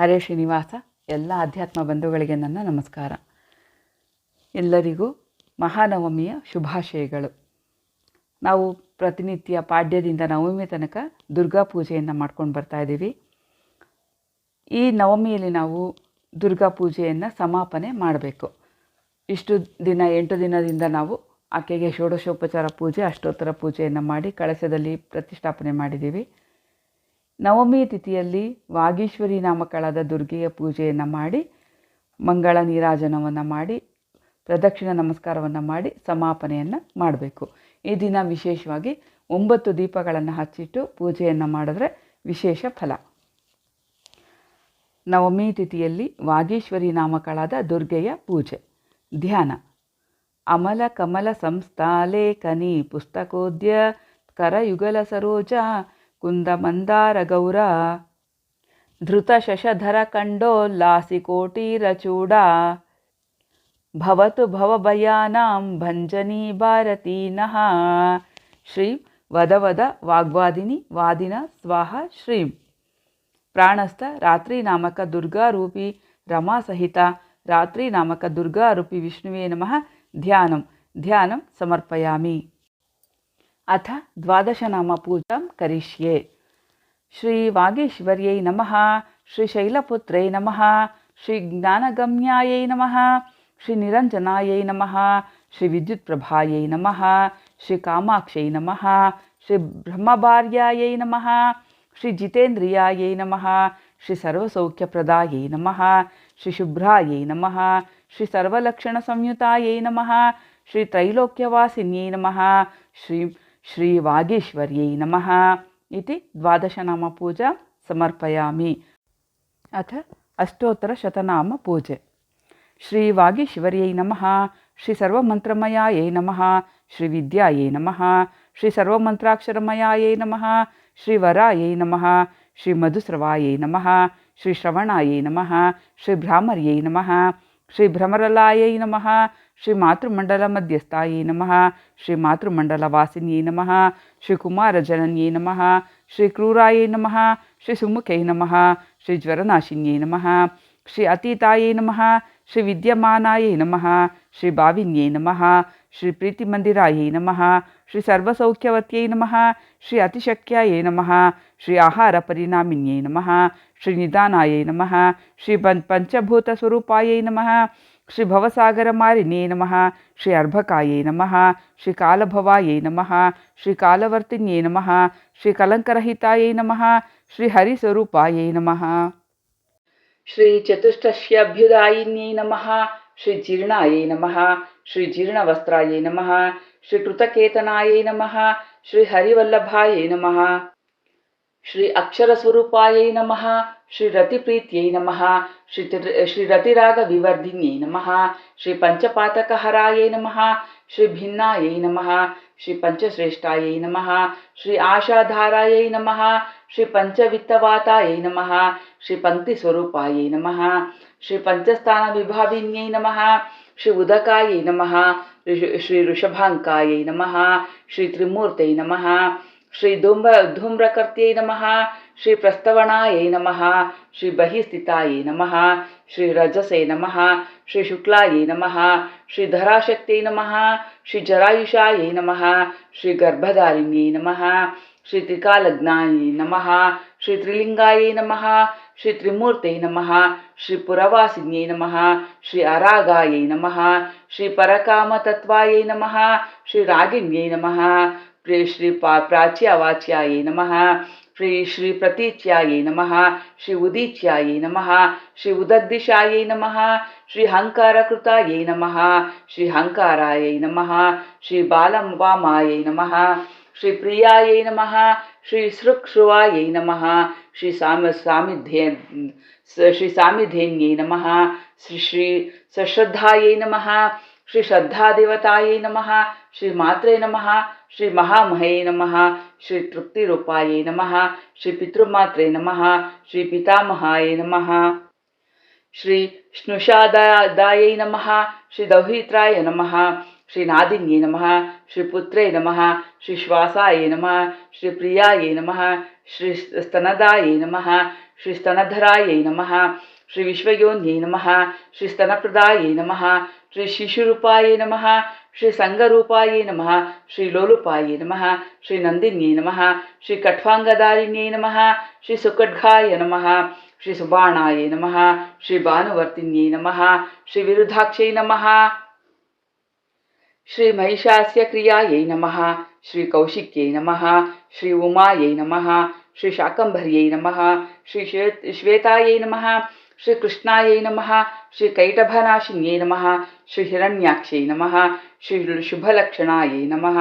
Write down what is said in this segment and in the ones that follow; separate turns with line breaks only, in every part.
ಹರೇ ಶ್ರೀನಿವಾಸ, ಎಲ್ಲ ಅಧ್ಯಾತ್ಮ ಬಂಧುಗಳಿಗೆ ನನ್ನ ನಮಸ್ಕಾರ. ಎಲ್ಲರಿಗೂ ಮಹಾನವಮಿಯ ಶುಭಾಶಯಗಳು. ನಾವು ಪ್ರತಿನಿತ್ಯ ಪಾಡ್ಯದಿಂದ ನವಮಿ ತನಕ ದುರ್ಗಾ ಪೂಜೆಯನ್ನು ಮಾಡ್ಕೊಂಡು ಬರ್ತಾ ಇದ್ದೀವಿ. ಈ ನವಮಿಯಲ್ಲಿ ನಾವು ದುರ್ಗಾ ಪೂಜೆಯನ್ನು ಸಮಾಪನೆ ಮಾಡಬೇಕು. ಇಷ್ಟು ದಿನ, ಎಂಟು ದಿನದಿಂದ ನಾವು ಆಕೆಗೆ ಷೋಡಶೋಪಚಾರ ಪೂಜೆ, ಅಷ್ಟೋತ್ತರ ಪೂಜೆಯನ್ನು ಮಾಡಿ ಕಳಸದಲ್ಲಿ ಪ್ರತಿಷ್ಠಾಪನೆ ಮಾಡಿದ್ದೀವಿ. ನವಮಿ ತಿಥಿಯಲ್ಲಿ ವಾಗೀಶ್ವರಿ ನಾಮಕಳಾದ ದುರ್ಗೆಯ ಪೂಜೆಯನ್ನು ಮಾಡಿ, ಮಂಗಳ ನೀರಾಜನವನ್ನು ಮಾಡಿ, ಪ್ರದಕ್ಷಿಣ ನಮಸ್ಕಾರವನ್ನು ಮಾಡಿ ಸಮಾಪನೆಯನ್ನು ಮಾಡಬೇಕು. ಈ ದಿನ ವಿಶೇಷವಾಗಿ ಒಂಬತ್ತು ದೀಪಗಳನ್ನು ಹಚ್ಚಿಟ್ಟು ಪೂಜೆಯನ್ನು ಮಾಡಿದ್ರೆ ವಿಶೇಷ ಫಲ. ನವಮಿ ತಿಥಿಯಲ್ಲಿ ವಾಗೀಶ್ವರಿ ನಾಮಕಳಾದ ದುರ್ಗೆಯ ಪೂಜೆ, ಧ್ಯಾನ. ಅಮಲ ಕಮಲ ಸಂಸ್ಥಾಲೇಖನಿ ಪುಸ್ತಕೋದ್ಯ ಕರಯುಗಲ ಸರೋಜ ಕುಂದ ಮಂದಾರ ಗೌರ ಧೃತ ಶಶಧರ ಕಂಡೋಲ್ಲಾಸಿ ಕೋಟಿರಚೂಡ ಭವತು ಭವಭಯಾನಾಂ ಭಂಜನಿ ಭಾರತೀ ನಃ ಶ್ರೀ ವದವದ ವಾಗ್ವಾದಿನಿ ವಾದಿನ ಸ್ವಾಹ ಶ್ರೀಂ ಪ್ರಾಣಸ್ಥ ರಾತ್ರಿ ನಾಮಕ ದುರ್ಗಾರೂಪಿ ರಮಾ ಸಹಿತ ರಾತ್ರಿ ನಾಮಕ ದುರ್ಗಾರೂಪಿ ವಿಷ್ಣುವೇ ನಮಃ ಧ್ಯಾನಂ ಧ್ಯಾನಂ ಸಮರ್ಪಯಾಮಿ अथ द्वादशनामपूजां करिष्ये। श्रीवागीश्वर्यै नमः, श्रीशैलपुत्रै नमः, श्रीज्ञानगम्यायै नमः, श्रीनिरञ्जनायै नमः, श्रीविद्युत्प्रभायै नमः श्रीकामाक्षै नमः, श्रीब्रह्मभार्यायै नमः, श्रीजितेन्द्रियायै नमः, श्रीसर्वसौख्यप्रदायै नमः, श्रीशुभ्रायै नमः, श्रीसर्वलक्षणसंयुतायै नमः, श्रीत्रैलोक्यवासिन्यै नमः, श्री श्रीवागीश्वर्यै नमः इति द्वादशनामपूजा समर्पयामि अथ अष्टोत्तरशतनामपूजे श्रीवागीश्वर्यै नमः श्रीसर्वमन्त्रमयायै नमः श्रीविद्यायै नमः श्रीसर्वमन्त्राक्षरमयायै नमः श्रीवरायै नमः श्रीमधुस्रवायै नमः श्रीश्रवणायै नमः श्रीभ्रामर्यै नमः श्रीभ्रमरलायै नमः, श्रीमातृमण्डलमध्यस्थायै नमः, श्रीमातृमण्डलवासिन्यै नमः नमः, श्रीक्रूरायै नम, श्रीसुमुखै नमः, श्रीज्वरनाशिन्यै नम श्री अतीतायै नमः, श्रीविद्यमानायै नमः श्रीभाविन्यै नमः श्रीप्रीतिमन्दिरायै नमः श्रीसर्वसौख्यवत्यै नमः श्री अतिशक्यायै नमः श्री आहारपरिणामिन्यै नमः श्रीनिदानायै नमः श्री पञ्चभूतस्वरूपायै नमः श्री भवसागरमारिण्यै नमः श्री अर्भकायै नमः श्री कालभवायै नमः श्री कालवर्तिन्यै नमः श्री कलङ्करहितायै नमः श्री हरिस्वरूपायै नमः श्री चतुष्टश्यभ्युदायिन्यै नमः श्री जीर्णायै नमः श्री श्रीचतुष्टस्यभ्युदायिन्यै नमः, श्रीजीर्णायै नमः, श्रीजीर्णवस्त्रायै नमः, श्रीकृतकेतनायै नमः, श्रीहरिवल्लभायै नमः श्री अक्षरस्वरूपायै नमः, श्रीरतिप्रीत्यै नमः श्री श्रीरतिरागविवर्धिन्यै नमः, श्रीपञ्चपातकहरायै नमः श्री भिन्नायै नमः श्री पञ्चश्रेष्ठायै नमः श्री आशाधारायै नमः श्री पञ्चवित्तवातायै नमः श्री पङ्क्तिस्वरूपायै नमः श्री पञ्चस्थानविभाविन्यै नमः श्री उदकायै नमः श्री ऋषभाङ्कायै नमः श्री त्रिमूर्तै नमः श्री धूम्र धूम्रकर्त्यै नमः श्रीप्रस्तवणायै नमः, श्रीबहिस्थितायै नम, श्रीरजसे नमः, श्रीशुक्लायै नमः, श्रीधराशक्त्यै नमः नम नमः नम नमः नम नमः, श्रीत्रिलिङ्गायै नमः नम नमः, श्रीपुरवासिन्यै नम श्री अरागायै नम, श्रीपरकामतत्त्वायै नमः, श्रीरागिण्यै नम श्री प्राच्यावाच्याय नम श्री श्री प्रतीच्यायै नमः श्री उदीच्यायै नमः श्री उदग्दिशायै नमः श्री हङ्कारकृतायै नमः श्री हङ्कारायै नमः श्री बालवामायै नमः श्री प्रियायै नमः श्री सृक्ष्रुवायै नमः श्री साम सामिध्ये श्री सामिधेन्यै नमः श्री श्री सश्रद्धायै नमः श्री श्रद्धादेवतायै नमः श्री मात्रे नमः श्रीमहामहये नमः श्रीतृप्तिरूपायै नमः श्रीपितृमात्रे नमः श्रीपितामहाय नमः। श्रीष्णुषादायै नमः श्रीदौहित्राय नमः श्रीनादिन्ये नमः श्रीपुत्रे नमः श्रीश्वासाय नमः श्रीप्रियायै नमः श्री स्तनदाये नम श्री स्तनधराये नम श्री विश्वयोन्ये नम श्री स्तनप्रदाय नम श्री शिशुरूपाये नम श्री संगरूपाये नम श्री लोलुपाये नम श्री नंदिन्ये नम श्री कठ्वांगदारिण्ये नम श्री सुखड्घाय नम श्री सुबाणा नम श्री भानुवर्तिन्ये नम श्री विरुद्धाक्षे नम। ಶ್ರೀ ಮಹಿಷಾಸ್ಯ ಕ್ರಿಯಾಯೈ ನಮಃ ಶ್ರೀ ಕೌಶಿಕ್ಯೈ ನಮಃ ಶ್ರೀ ಉಮಾಯೈ ನಮಃ ಶ್ರೀ ಶಾಕಂಭರ್ಯೈ ನಮಃ ಶ್ರೀ ಶ್ವೇತ್ ಶ್ವೇತಾಯೈ ನಮಃ ಶ್ರೀ ಕೃಷ್ಣಾಯೈ ನಮಃ ಶ್ರೀ ಕೈಟಭನಾಶಿನ್ಯೈ ನಮಃ ಶ್ರೀ ಹಿರಣ್ಯಾಕ್ಷೈ ನಮಃ ಶ್ರೀ ಶುಭಲಕ್ಷಣಾಯೈ ನಮಃ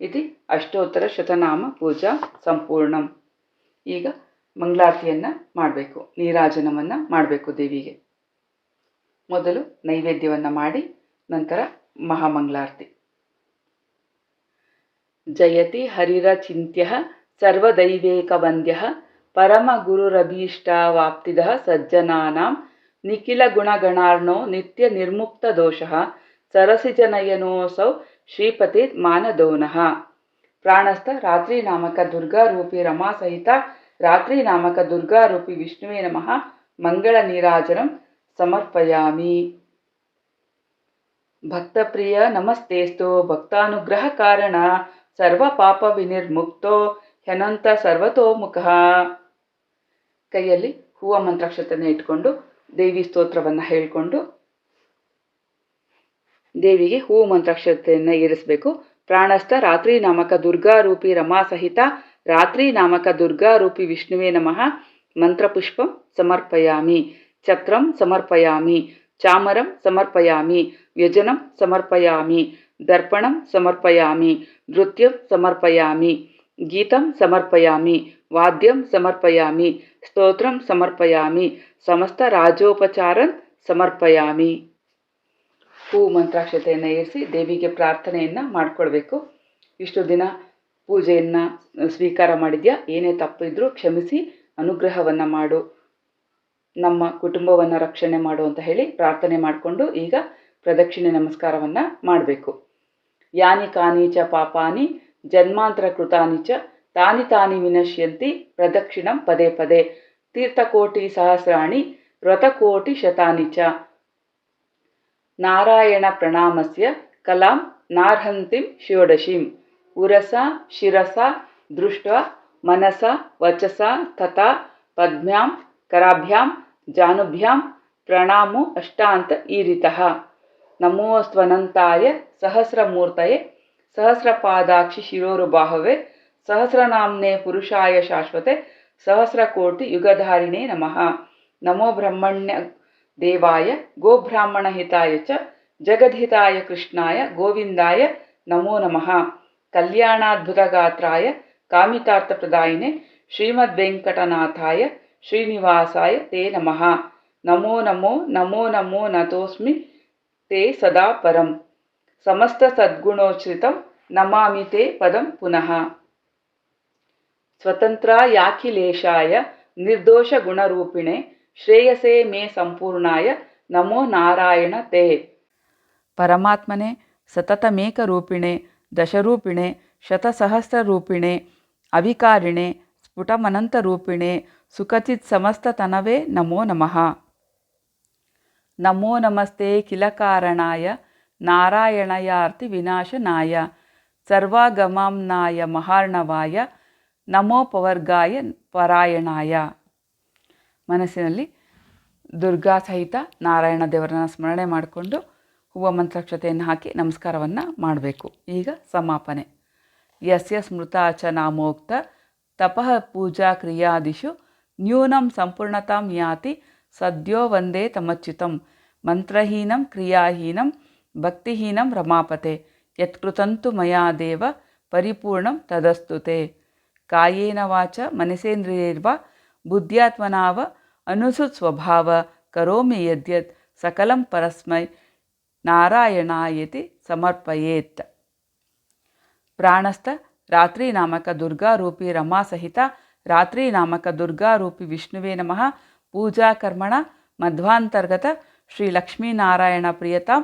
ಇತಿ ಅಷ್ಟೋತ್ತರ ಶತನಾಮ ಪೂಜಾ ಸಂಪೂರ್ಣಂ ಈಗ ಮಂಗಳಾರತಿಯನ್ನು ಮಾಡಬೇಕು, ನೀರಾಜನವನ್ನು ಮಾಡಬೇಕು ದೇವಿಗೆ. ಮೊದಲು ನೈವೇದ್ಯವನ್ನು ಮಾಡಿ, ನಂತರ महामङ्गलार्ति जयति हरिरचिन्त्यः सर्वदैवेकवन्द्यः परमगुरुरभीष्टावाप्तिदः सज्जनानां निखिलगुणगणार्णो नित्यनिर्मुक्तदोषः सरसिजनयनोऽसौ श्रीपतिर्मानदौनः। ಪ್ರಾಣಸ್ಥ ರಾತ್ರಿ ನಾಮಕ ದುರ್ಗಾರೂಪಿ ರಮಾ ಸಹಿತ ರಾತ್ರಿ ನಾಮಕ ಭಕ್ತಪ್ರಿಯ, ನಮಸ್ತೇಸ್ತು. ಭಕ್ತಾನುಗ್ರಹ ಕಾರಣ ಸರ್ವ ಪಾಪ ವಿನಿರ್ಮುಕ್ತೋ ಹೆನಂತ ಸರ್ವತೋಮುಖ. ಕೈಯಲ್ಲಿ ಹೂವ ಮಂತ್ರಾಕ್ಷತೆಯನ್ನು ಇಟ್ಕೊಂಡು, ದೇವಿ ಸ್ತೋತ್ರವನ್ನು ಹೇಳಿಕೊಂಡು, ದೇವಿಗೆ ಹೂವು ಮಂತ್ರಾಕ್ಷತೆಯನ್ನು ಏರಿಸಬೇಕು ಪ್ರಾಣಸ್ಥ ರಾತ್ರಿ ನಾಮಕ ದುರ್ಗಾರೂಪಿ ರಮಾ ಸಹಿತ, ರಾತ್ರಿ ನಾಮಕ ದುರ್ಗಾರೂಪಿ ವಿಷ್ಣುವೇ ನಮಃ. ಮಂತ್ರಪುಷ್ಪಂ ಸಮರ್ಪಯಾಮಿ. ಚಕ್ರಂ ಸಮರ್ಪಯಾಮಿ. ಚಾಮರಂ ಸಮರ್ಪಯಾಮಿ, ವ್ಯಜನಂ ಸಮರ್ಪಯಾಮಿ, ದರ್ಪಣಂ ಸಮರ್ಪಯಾಮಿ, ನೃತ್ಯಂ ಸಮರ್ಪಯಾಮಿ, ಗೀತಂ ಸಮರ್ಪಯಾಮಿ, ವಾದ್ಯಂ ಸಮರ್ಪಯಾಮಿ, ಸ್ತೋತ್ರಂ ಸಮರ್ಪಯಾಮಿ, ಸಮಸ್ತ ರಾಜೋಪಚಾರನ್ ಸಮರ್ಪಯಾಮಿ. ಹೂ ಮಂತ್ರಾಕ್ಷತೆಯನ್ನು ಏರಿಸಿ ದೇವಿಗೆ ಪ್ರಾರ್ಥನೆಯನ್ನು ಮಾಡಿಕೊಳ್ಬೇಕು. ಇಷ್ಟು ದಿನ ಪೂಜೆಯನ್ನು ಸ್ವೀಕಾರ ಮಾಡಿದ್ಯಾ? ಏನೇ ತಪ್ಪಿದ್ರೂ ಕ್ಷಮಿಸಿ, ಅನುಗ್ರಹವನ್ನು ಮಾಡು. ನಮ್ಮ ಕುಟುಂಬವನ್ನು ರಕ್ಷಣೆ ಮಾಡು ಅಂತ ಹೇಳಿ ಪ್ರಾರ್ಥನೆ ಮಾಡಿಕೊಂಡು ಈಗ ಪ್ರದಕ್ಷಿಣೆ ನಮಸ್ಕಾರವನ್ನು ಮಾಡಬೇಕು. ಯಾನಿ ಕಾನೀಚ ಪಾಪಾನಿ ಜನ್ಮಾಂತರ ಕೃತಾನಿಚ ತಾನಿ ತಾನಿ ವಿನಶ್ಯಂತಿ ಪ್ರದಕ್ಷಿಣಂ ಪದೇ ಪದೇ ತೀರ್ಥಕೋಟಿ ಸಹಸ್ರಾಣಿ ವ್ರತಕೋಟಿ ಶತಾನಿಚ ನಾರಾಯಣ ಪ್ರಣಾಮಸ್ಯ ಕಲಾಂ ನಾರ್ಹಂತಿಂ ಷೋಡಶೀಂ ಉರಸ ಶಿರಸ ದೃಷ್ಟ ಮನಸ ವಚಸ ತಥಾ ಪದ್ಮ್ಯಾಂ कराभ्यां जानुभ्यां प्रणामो अष्टान्त ईरितः। नमोऽस्त्वनन्ताय सहस्रमूर्तये सहस्रपादाक्षिशिरोरुबाहवे सहस्रनाम्ने पुरुषाय शाश्वते सहस्रकोटियुगधारिणे नमः। नमो ब्रह्मण्यदेवाय गोब्राह्मणहिताय च जगद्धिताय कृष्णाय गोविन्दाय नमो नमः। कल्याणाद्भुतगात्राय कामितार्थप्रदायिने श्रीमद्वेङ्कटनाथाय ಕಾಮಿತಾರ್ಥಪ್ರದಾಯಿನೆ ಶ್ರೀಮದ್ವೆಂಕಟನಾಥಾಯ ಶ್ರೀನಿವಾಸಾಯ ತೇ ನಮಃ ನಮೋ ನಮೋ ನಮೋ ನಮೋ ನತೋಸ್ಮಿ ತೇ ಸದಾ ಪರಂ ಸಮಸ್ತ ಸದ್ಗುಣೋಚ್ಛ್ರಿತಂ ನಮಾಮಿ ತೇ ಪದಂ ಪುನಃ ಸ್ವತಂತ್ರಾಯಾಖಿಲೇಶಾಯ ನಿರ್ದೋಷ ಗುಣರೂಪಿಣೆ ಶ್ರೇಯಸೇ ಮೇ ಸಂಪೂರ್ಣಾಯ ನಮೋ ನಾರಾಯಣ ತೇ ಪರಮಾತ್ಮನೆ ಸತತಮೇಕರೂಪಿಣೆ ದಶರೂಪಿಣೆ ಶತಸಹಸ್ರರೂಪಿಣೆ ಅವಿಕಾರಿಣೆ ಸ್ಫುಟಮನಂತರೂಪಿಣೆ ಸುಖಚಿತ್ ಸಮಸ್ತತನವೇ ನಮೋ ನಮಃ. ನಮೋ ನಮಸ್ತೆ ಕಿಲಕಾರಣಾಯ ನಾರಾಯಣಯಾರ್ತಿ ವಿನಾಶನಾಯ. ಸರ್ವಾಗಮಾಂನಾಯ ಮಹಾರ್ಣವಾಯ ನಮೋಪವರ್ಗಾಯ ಪರಾಯಣಾಯ. ಮನಸ್ಸಿನಲ್ಲಿ ದುರ್ಗಾ ಸಹಿತ ನಾರಾಯಣ ದೇವರನ್ನು ಸ್ಮರಣೆ ಮಾಡಿಕೊಂಡು ಹೂವ ಮಂತ್ರಾಕ್ಷತೆಯನ್ನು ಹಾಕಿ ನಮಸ್ಕಾರವನ್ನು ಮಾಡಬೇಕು. ಈಗ ಸಮಾಪನೆ. ಯಸ್ಯ ಸ್ಮೃತಾಚ ನಾಮೋಕ್ತ ತಪಃ ಪೂಜಾ ಕ್ರಿಯಾದಿಷು ನ್ಯೂನಂ ಸಂಪೂರ್ಣತಾಂ ಯಾತಿ ಸದ್ಯೋ ವಂದೇ ತಮಚ್ಯುತಂ ಮಂತ್ರಹೀನಂ ಕ್ರಿಯಾಹೀನಂ ಭಕ್ತಿಹೀನಂ ರಮಾಪತೆ ಯತ್ಕೃತಂತು ಮಯಾ ದೇವ ಪರಿಪೂರ್ಣಂ ತದಸ್ತುತೆ ಕಾಯೇನ ವಾಚ ಮನಸೇಂದ್ರಿಯೈರ್ವ ಬುದ್ಧ್ಯಾತ್ಮನಾವ ಅನುಸುತ್ ಸ್ವಭಾವ ಕರೋಮಿ ಯದ್ಯತ್ ಸಕಲಂ ಪರಸ್ಮೈ ನಾರಾಯಣಾಯತಿ ಸಮರ್ಪಯೇತ್ ಪ್ರಾಣಸ್ಥ ರಾತ್ರಿ ನಾಮಕ ದುರ್ಗಾರೂಪಿ ರಮಾಸಹಿತ ಸಹಿತ ರಾತ್ರಿ ನಾಮಕ ದುರ್ಗಾರೂಪಿ ವಿಷ್ಣುವೇ ನಮಃ ಪೂಜಾ ಕರ್ಮಣ ಮಧ್ವಾಂತರ್ಗತ ಶ್ರೀ ಲಕ್ಷ್ಮೀನಾರಾಯಣ ಪ್ರಿಯತಾಂ